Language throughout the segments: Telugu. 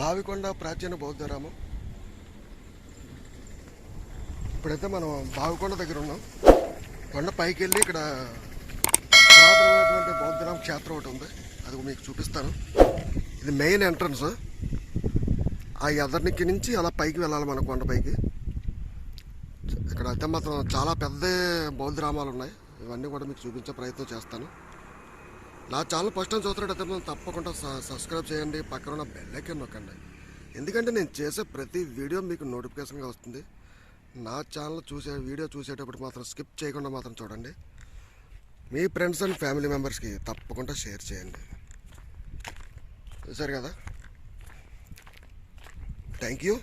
బావికొండ ప్రాచీన బౌద్ధరామం. ఇప్పుడైతే మనం బావికొండ దగ్గర ఉన్నాం. కొండ పైకి వెళ్ళి ఇక్కడ పురాతనమైనటువంటి బౌద్ధరామ క్షేత్రం ఒకటి ఉంది. అది మీకు చూపిస్తాను. ఇది మెయిన్ ఎంట్రన్స్. ఆ ఎదర్నికి నుంచి అలా పైకి వెళ్ళాలి మన కొండ పైకి. ఇక్కడ అయితే మాత్రం చాలా పెద్ద బౌద్ధరామాలు ఉన్నాయి. ఇవన్నీ కూడా మీకు చూపించే ప్రయత్నం చేస్తాను. నా ఛానల్ ఫస్ట్ టైం చూస్తున్నట్టయితే తప్పకుండా సబ్స్క్రైబ్ చేయండి. పక్కన ఉన్న బెల్లైకన్ నొక్కండి. ఎందుకంటే నేను చేసే ప్రతి వీడియో మీకు నోటిఫికేషన్గా వస్తుంది. నా ఛానల్ చూసే వీడియో చూసేటప్పుడు మాత్రం స్కిప్ చేయకుండా మాత్రం చూడండి. మీ ఫ్రెండ్స్ అండ్ ఫ్యామిలీ మెంబర్స్కి తప్పకుండా షేర్ చేయండి. చూసారు కదా? థ్యాంక్ యూ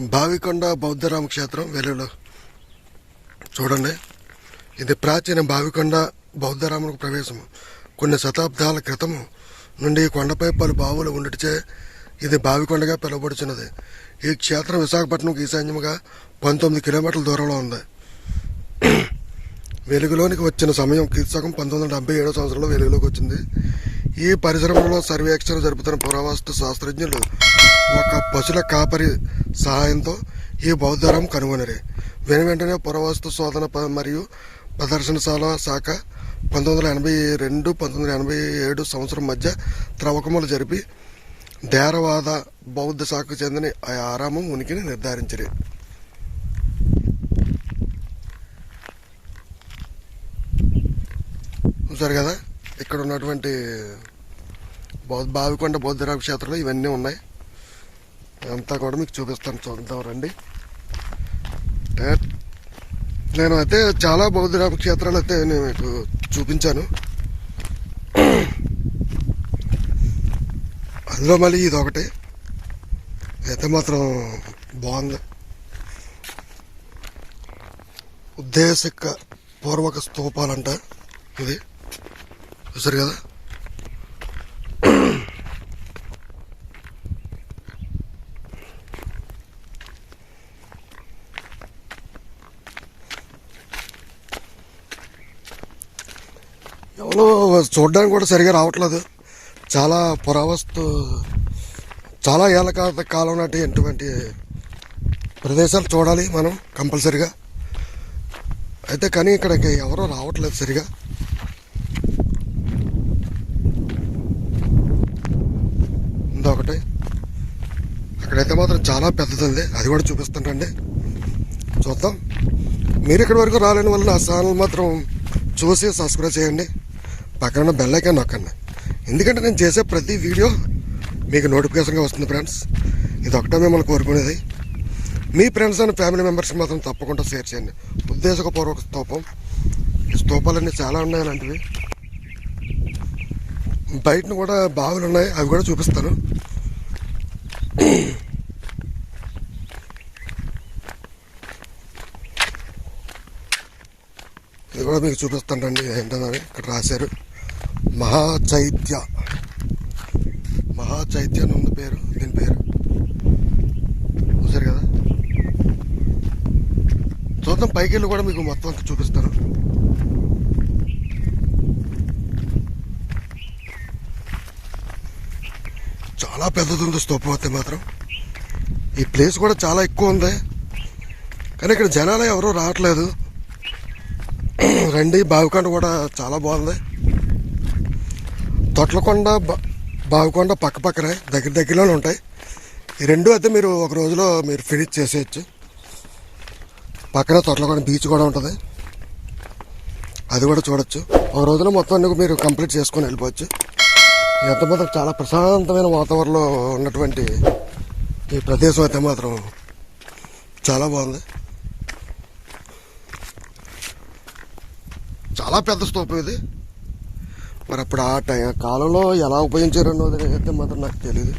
బావికొండ బౌద్ధరామ క్షేత్రం వెలుగులో. చూడండి. ఇది ప్రాచీన బావికొండ బౌద్ధరామునికి ప్రవేశం కొన్ని శతాబ్దాల క్రితము నుండి కొండపై పలు బావులు ఉండిటిచే ఇది బావికొండగా పిలువబడుచున్నది. ఈ క్షేత్రం విశాఖపట్నంకు ఈశాన్యముగా పంతొమ్మిది కిలోమీటర్ల దూరంలో ఉంది. వెలుగులోనికి వచ్చిన సమయం క్రీస్తకం పంతొమ్మిది వందల డెబ్బై ఏడో సంవత్సరంలో వెలుగులోకి వచ్చింది. ఈ పరిశ్రమలో సర్వేక్షణ జరుపుతున్న పురావస్తు శాస్త్రజ్ఞులు ఒక పశుల కాపరి సహాయంతో ఈ బౌద్ధరం కనుగొనరు. వెను వెంటనే పురావస్తు శోధన మరియు ప్రదర్శనశాల శాఖ పంతొమ్మిది వందల ఎనభై రెండు పంతొమ్మిది వందల ఎనభై ఏడు సంవత్సరం మధ్య త్రవ్వకములు జరిపి ధేరవాద బౌద్ధ శాఖకు చెందిన ఆ ఆరామం ఉనికిని నిర్ధారించరు. చూసారు కదా? ఇక్కడ ఉన్నటువంటి బౌద్ధ బావికొండ బౌద్ధరామ క్షేత్రంలో ఇవన్నీ ఉన్నాయి. అంతా కూడా మీకు చూపిస్తాను. చూద్దాం రండి. నేను అయితే చాలా బౌద్ధరామ క్షేత్రాలు అయితే నేను మీకు చూపించాను. అందులో మళ్ళీ ఇది ఒకటి అయితే మాత్రం బాగుంది. ఉద్దేశిక పూర్వక స్తూపాలంట ఇది. చూసారు కదా? ఎవరో చూడడానికి కూడా సరిగా రావట్లేదు. చాలా పురావస్తు చాలా ఏళ్ళ కాలం నాటి ఎటువంటి ప్రదేశాలు చూడాలి మనం కంపల్సరిగా. అయితే కానీ ఇక్కడికి ఎవరో రావట్లేదు సరిగా. ఇంకొకటి అక్కడైతే మాత్రం చాలా పెద్దది అది కూడా చూపిస్తుంటండి. చూద్దాం. మీరు ఇక్కడి వరకు రాలేని వల్ల నా ఛానల్ మాత్రం చూసి సబ్స్క్రైబ్ చేయండి. పక్కన బెల్ ఐకాన్ నొక్కండి ఎందుకంటే నేను చేసే ప్రతి వీడియో మీకు నోటిఫికేషన్గా వస్తుంది ఫ్రెండ్స్. ఇది ఒకటే మిమ్మల్ని కోరుకునేది. మీ ఫ్రెండ్స్ అండ్ ఫ్యామిలీ మెంబర్స్కి మాత్రం తప్పకుండా షేర్ చేయండి. ఉద్దేశపూర్వక స్తూపం. ఈ స్తూపాలన్నీ చాలా ఉన్నాయి అలాంటివి. బయట కూడా బావులు ఉన్నాయి. అవి కూడా చూపిస్తాను. ఇది కూడా మీకు చూపిస్తానండి ఏంటని ఇక్కడ రాశారు. మహాచైత్య. మహాచైత్య అని ఉంది పేరు. దీని పేరు? చూసారు కదా? చూద్దాం పైకి వెళ్ళి కూడా మీకు మొత్తం అంతా చూపిస్తాను. చాలా పెద్దది ఉంది స్తూపం అయితే మాత్రం. ఈ ప్లేస్ కూడా చాలా ఎక్కువ ఉంది. కానీ ఇక్కడ జనాలు ఎవరూ రావట్లేదు. రండి బావికాండ కూడా చాలా బాగుంది. తొట్లకొండ బా- బావికొండ పక్క పక్కనే దగ్గర దగ్గరలోనే ఉంటాయి. ఈ రెండు అయితే మీరు ఒక రోజులో మీరు ఫినిష్ చేసేయచ్చు. పక్కన తొట్లకొండ బీచ్ కూడా ఉంటుంది. అది కూడా చూడొచ్చు. ఒక రోజులో మొత్తం అన్ని మీరు కంప్లీట్ చేసుకొని వెళ్ళిపోవచ్చు. ఎంత మాత్రం చాలా ప్రశాంతమైన వాతావరణంలో ఉన్నటువంటి ఈ ప్రదేశం అయితే మాత్రం చాలా బాగుంది. చాలా పెద్ద స్తూపం ఇది. మరి అప్పుడు ఆ టై కాలంలో ఎలా ఉపయోగించారు అన్నది అయితే మాత్రం నాకు తెలియదు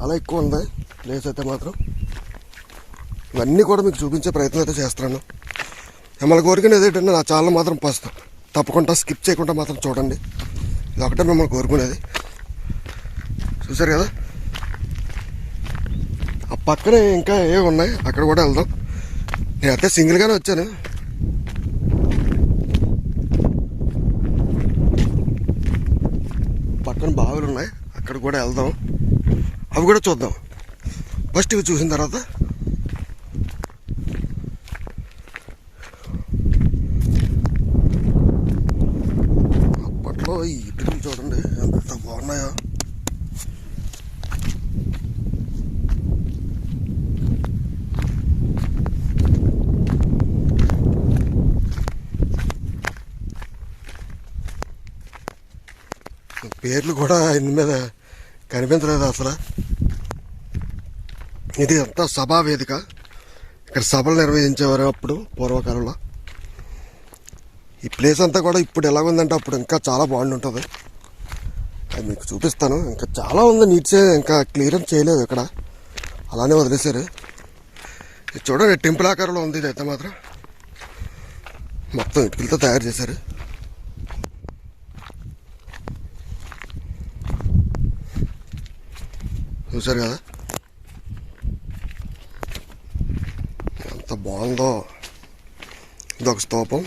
చాలా ఎక్కువ ఉంది. ప్లేస్ అయితే మాత్రం. ఇవన్నీ కూడా మీకు చూపించే ప్రయత్నం అయితే చేస్తున్నాను. మిమ్మల్ని కోరుకునేది ఏంటంటే నా ఛానల్ మాత్రం పస్తా తప్పకుండా స్కిప్ చేయకుండా మాత్రం చూడండి. ఇది ఒకటే మిమ్మల్ని కోరుకునేది. చూసారు కదా? ఆ పక్కనే ఇంకా ఏ ఉన్నాయి? అక్కడ కూడా వెళ్దాం. నేనైతే సింగిల్గానే వచ్చాను. పక్కన బావులు ఉన్నాయి. అక్కడ కూడా వెళ్దాం. అవి కూడా చూద్దాం. ఫస్ట్ ఇవి చూసిన తర్వాత అప్పట్లో ఈ ఇటుకలు చూడండి ఎంత బాగున్నాయో. పేర్లు కూడా ఇందు మీద కనిపించలేదు అసలు. ఇది అంతా సభా వేదిక. ఇక్కడ సభలు నిర్వహించేవారు అప్పుడు పూర్వకాలంలో. ఈ ప్లేస్ అంతా కూడా ఇప్పుడు ఎలాగుందంటే అప్పుడు ఇంకా చాలా బాగుంటుంది అది మీకు చూపిస్తాను. ఇంకా చాలా ఉంది నీట్సే ఇంకా క్లియరెన్స్ చేయలేదు ఇక్కడ. అలానే వదిలేశారు. ఇది చూడండి టెంపుల్ ఆకారంలో ఉంది ఇది అయితే మాత్రం. మొత్తం ఇటుకలతో తయారు చేశారు. చూసారు కదా? ఎంత బాగుందో. ఇదొక స్తూపం.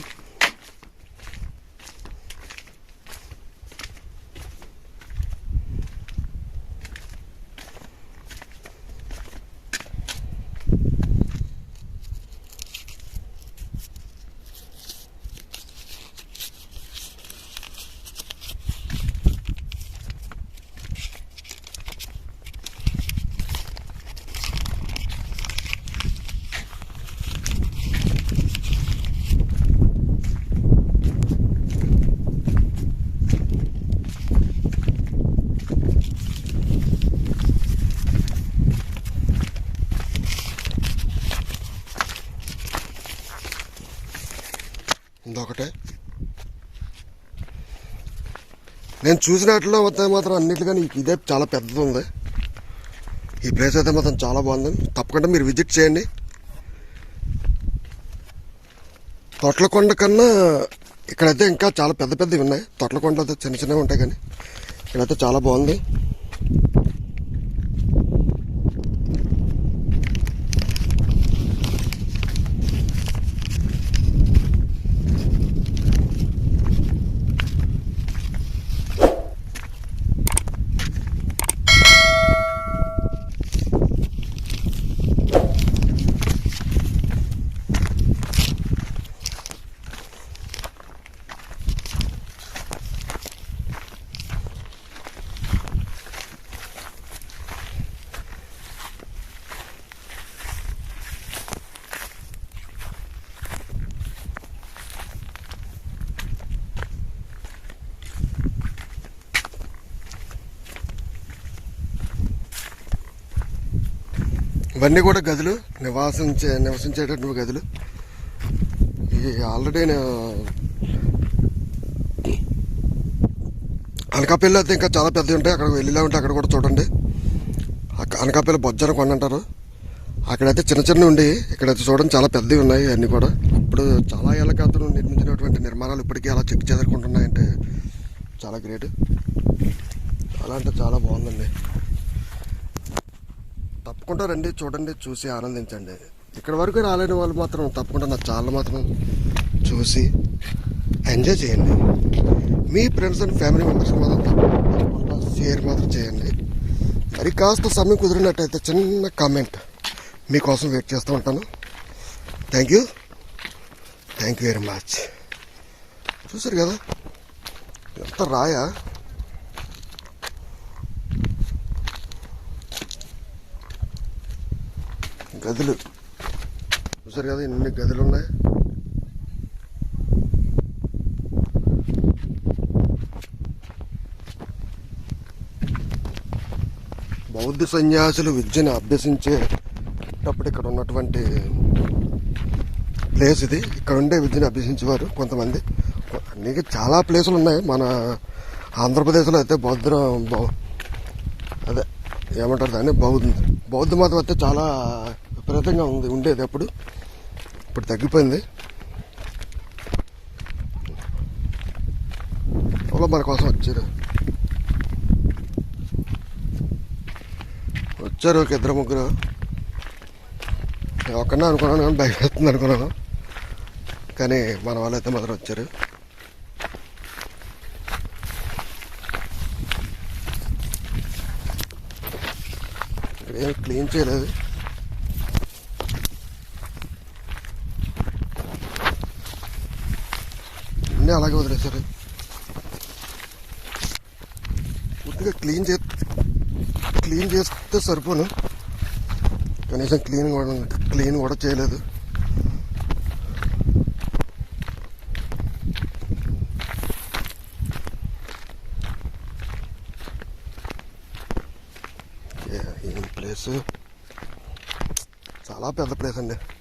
నేను చూసినట్లో అయితే మాత్రం అన్నిటికన్నా ఇదే చాలా పెద్దది ఉంది ఈ ప్లేస్ అయితే మాత్రం చాలా బాగుంది. తప్పకుండా మీరు విజిట్ చేయండి. తొట్లకొండ కన్నా ఇక్కడైతే ఇంకా చాలా పెద్ద పెద్దవి ఉన్నాయి. తొట్లకొండలో అయితే చిన్న చిన్నవి ఉంటాయి కానీ ఇక్కడైతే చాలా బాగుంది. ఇవన్నీ కూడా గదులు. నివాసించే నివసించేటటువంటి గదులు. ఈ ఆల్రెడీ నేను అనకాపల్లి అయితే ఇంకా చాలా పెద్దవి ఉంటాయి. అక్కడ వెళ్ళిలా ఉంటే అక్కడ కూడా చూడండి. అనకాపల్లి బొజ్జన కొండ అంటారు. అక్కడైతే చిన్న చిన్న ఉండి ఇక్కడైతే చూడండి చాలా పెద్దవి ఉన్నాయి అన్నీ కూడా. ఇప్పుడు చాలా ఏళ్ళ క్రితం నిర్మించినటువంటి నిర్మాణాలు ఇప్పటికీ అలా చెక్ చెదరుకుంటున్నాయంటే చాలా గ్రేట్. చాలా అంటే చాలా బాగుందండి. తప్పకుండా రండి చూడండి చూసి ఆనందించండి. ఇక్కడ వరకు రాలేని వాళ్ళు మాత్రం తప్పకుండా నా ఛానల్ మాత్రం చూసి ఎంజాయ్ చేయండి. మీ ఫ్రెండ్స్ అండ్ ఫ్యామిలీ మెంబర్స్ మాత్రం తప్పకుండా షేర్ మాత్రం చేయండి. మరి కాస్త సమయం కుదిరినట్టయితే చిన్న కామెంట్ మీకోసం వెయిట్ చేస్తూ ఉంటాను. Thank you thank you very much చూసారు కదా? ఎంత రాయా? గదులు. చూసారు కదా ఎన్ని గదులు ఉన్నాయి బౌద్ధ సన్యాసులు విద్యను అభ్యసించేటప్పుడు ఇక్కడ ఉన్నటువంటి ప్లేస్ ఇది. ఇక్కడ ఉండే విద్యను అభ్యసించేవారు కొంతమంది. అన్ని చాలా ప్లేసులు ఉన్నాయి. మన ఆంధ్రప్రదేశ్లో అయితే బౌద్ధ బౌ- అదే ఏమంటారు దాన్ని? బౌద్ధ బౌద్ధ మతం అయితే చాలా విపరీతంగా ఉంది ఉండేది అప్పుడు. ఇప్పుడు తగ్గిపోయింది. పొలం మన కోసం వచ్చారు. వచ్చారు ఒక ఇద్దరు ముగ్గురు. ఒక్కన్నా అనుకున్నాను కానీ భయపెడుతుంది అనుకున్నాను. కానీ మన వాళ్ళు అయితే మాత్రం వచ్చారు. ఇక్కడ ఏం క్లీన్ చేయలేదు. అన్నీ అలాగే వదిలేశారు. పూర్తిగా క్లీన్ చే క్లీన్ చేస్తే సరిపోను. కనీసం క్లీన్ కూడా క్లీన్ కూడా చేయలేదు. ఏ- ఏం ప్లేస్ చాలా పెద్ద ప్లేస్ అండి.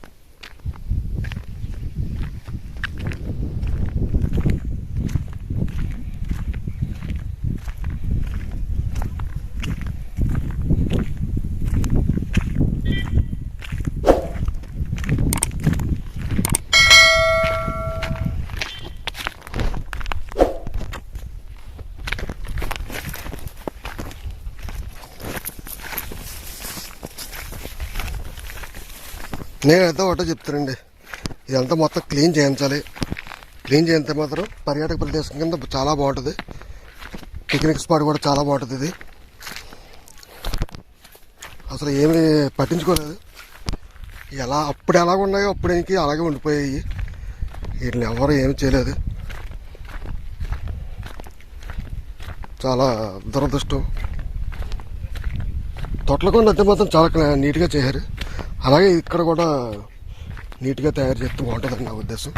నేనైతే ఒకటే చెప్తానండి. ఇదంతా మొత్తం క్లీన్ చేయించాలి. క్లీన్ చేస్తే మాత్రం పర్యాటక ప్రదేశం కింద చాలా బాగుంటుంది. పిక్నిక్ స్పాట్ కూడా చాలా బాగుంటుంది ఇది. అసలు ఏమీ పట్టించుకోలేదు. ఎలా అప్పుడు ఎలాగ ఉన్నాయో అప్పుడేకి అలాగే ఉండిపోయాయి. వీటిని ఎవరు ఏమి చేయలేదు. చాలా దురదృష్టం. తొట్లకొండ అయితే మాత్రం చాలా నీట్గా చేశారు. అలాగే ఇక్కడ కూడా నీట్గా తయారు చేస్తే బాగుంటుందని నా ఉద్దేశం.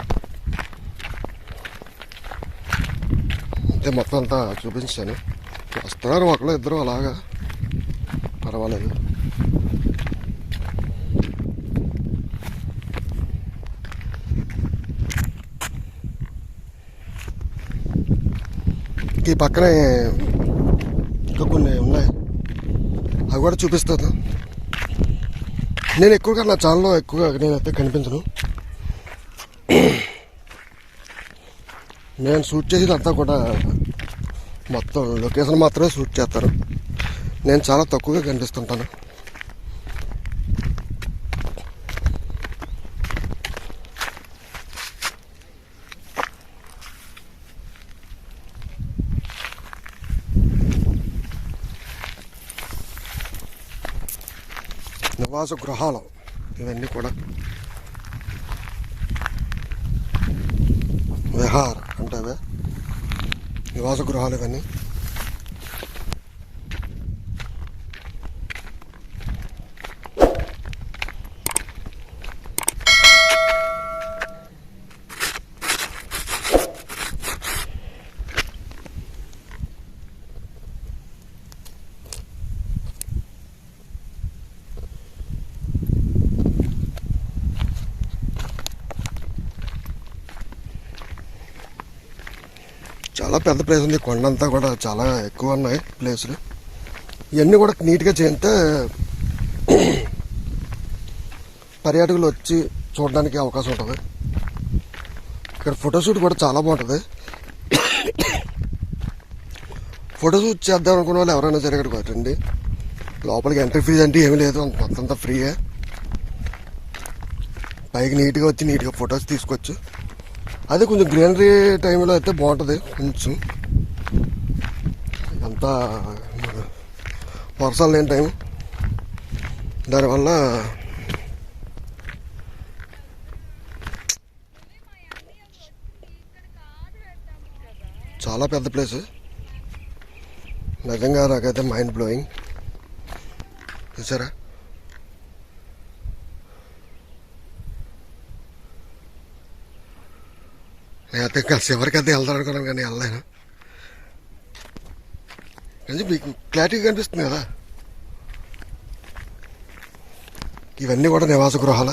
అంతే మొత్తం అంతా చూపించాను. వస్తున్నారు ఒకళ్ళు ఇద్దరు అలాగా. పర్వాలేదు. ఈ పక్కనే ఇంకా కొన్ని ఉన్నాయి. అవి కూడా చూపిస్తాను. నేను ఎక్కువగా నా ఛానల్లో ఎక్కువగా నేనైతే కనిపించను. నేను షూట్ చేసేదంతా కూడా మొత్తం లొకేషన్ మాత్రమే షూట్ చేస్తారు. నేను చాలా తక్కువగా కనిపిస్తుంటాను. నివాస గృహాలు ఇవన్నీ కూడా. విహార్ అంటే అవే నివాస గృహాలు ఇవన్నీ. చాలా పెద్ద ప్లేస్ ఉంది. కొండంతా కూడా చాలా ఎక్కువ ఉన్నాయి ప్లేసులు. ఇవన్నీ కూడా నీట్గా చేస్తే పర్యాటకులు వచ్చి చూడడానికి అవకాశం ఉంటుంది. ఇక్కడ ఫోటోషూట్ కూడా చాలా బాగుంటుంది. ఫోటోషూట్ చేద్దాం అనుకున్న వాళ్ళు ఎవరైనా సరే ఇక్కడికి వచ్చండి. లోపలికి ఎంట్రీ ఫీజు అంటే ఏమీ లేదు. మొత్తం అంతా ఫ్రీయే. పైకి నీట్గా వచ్చి నీట్గా ఫొటోస్ తీసుకోవచ్చు అదే కొంచెం గ్రీనరీ టైంలో అయితే బాగుంటుంది కొంచెం. అంతా వర్షాలు లేని టైం. దానివల్ల చాలా పెద్ద ప్లేస్. నిజంగా నాకైతే మైండ్ బ్లోయింగ్ చూసారా? నేనైతే కలిసి ఎవరికైతే వెళ్తాను అనుకున్నాను కానీ వెళ్ళలేను. కానీ మీకు క్లారిటీగా కనిపిస్తుంది కదా? ఇవన్నీ కూడా నివాస గృహాల?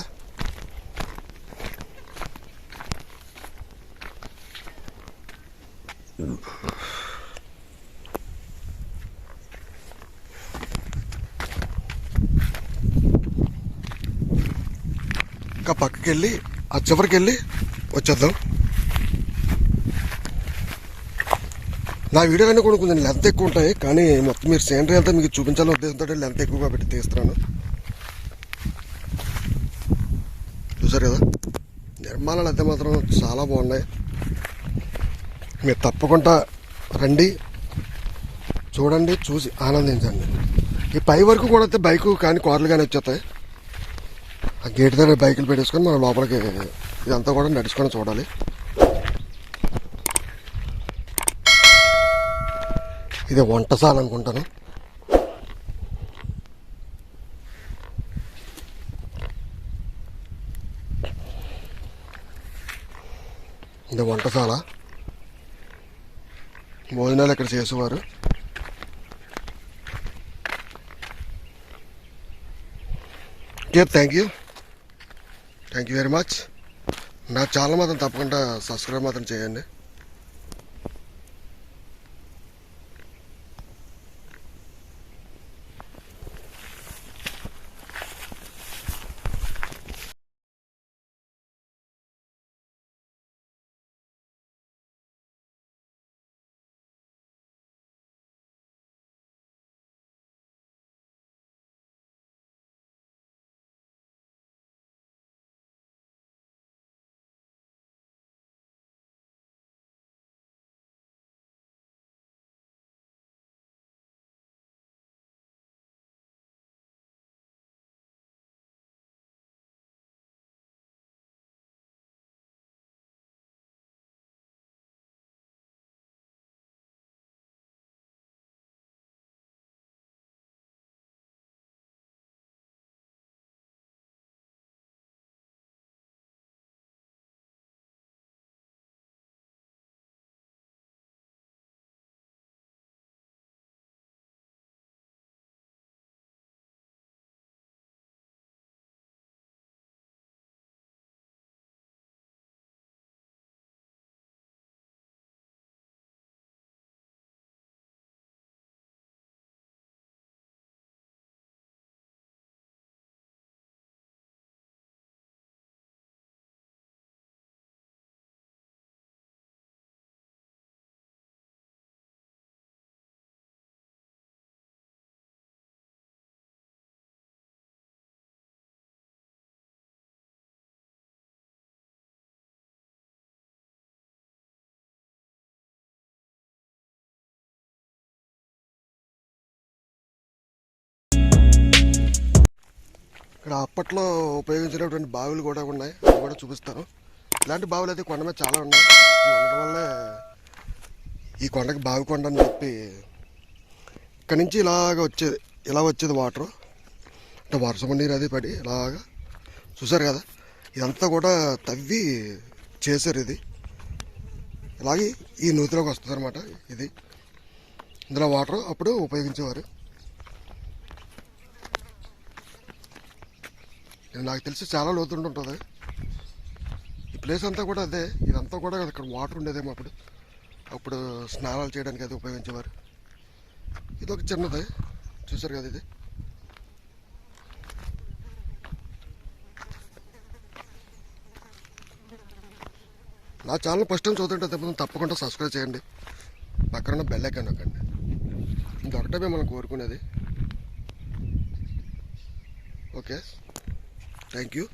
ఇంకా పక్కకి వెళ్ళి ఆ చివరికి వెళ్ళి వచ్చేద్దాం. నా వీడియోలన్నీ కూడా కొంచెం లెంత్ ఎక్కువ ఉంటాయి కానీ మొత్తం మీరు సేనరీ వెళ్తే మీకు చూపించాలని ఉద్దేశంతో లెంత్ ఎక్కువగా పెట్టి తీస్తున్నాను. చూసారు కదా? నిర్మాణాలు అయితే మాత్రం చాలా బాగున్నాయి. మీరు తప్పకుండా రండి చూడండి చూసి ఆనందించండి. ఈ పై వరకు కూడా అయితే బైకు కానీ కార్లు కానీ వచ్చేస్తాయి. ఆ గేట్ దగ్గర బైకులు పెట్టేసుకొని మనం లోపలికి ఇదంతా కూడా నడుచుకొని చూడాలి. ఇది వంటశాల అనుకుంటాను. ఇది వంటశాల భోజనాలు ఇక్కడ చేసేవారు. Okay thank you thank you very much నా ఛానల్ మాత్రం తప్పకుండా సబ్స్క్రైబ్ మాత్రం చేయండి. ఇక్కడ అప్పట్లో ఉపయోగించినటువంటి బావులు కూడా ఉన్నాయి. అవి కూడా చూపిస్తాను. ఇలాంటి బావులు అయితే కొండ మీద చాలా ఉన్నాయి. ఉండడం వల్లే ఈ కొండకి బావి కొండ అని చెప్పి ఇక్కడ నుంచి ఇలాగ వచ్చేది. ఇలా వచ్చేది వాటర్. అంటే వర్షం నీరు అది పడి ఇలాగా చూసారు కదా. ఇదంతా కూడా తవ్వి చేశారు ఇది. ఇలాగే ఈ నూతిలోకి వస్తుంది అనమాట ఇది. ఇందులో వాటర్ అప్పుడు ఉపయోగించేవారు. నాకు తెలిసి చాలా లోతుంటుంటుంది. ఈ ప్లేస్ అంతా కూడా అదే. ఇదంతా కూడా అక్కడ వాటర్ ఉండేదేమో అప్పుడు. అప్పుడు స్నానాలు చేయడానికి అది ఉపయోగించేవారు. ఇది ఒక చిన్నది. చూసారు కదా ఇది? నా ఛానల్ ఫస్ట్ టైం చూస్తుంటే తప్పకుండా తప్పకుండా సబ్స్క్రైబ్ చేయండి. పక్కన బెల్ ఐకాన్ నొక్కండి. ఇంకొకటే మనం కోరుకునేది. Okay thank you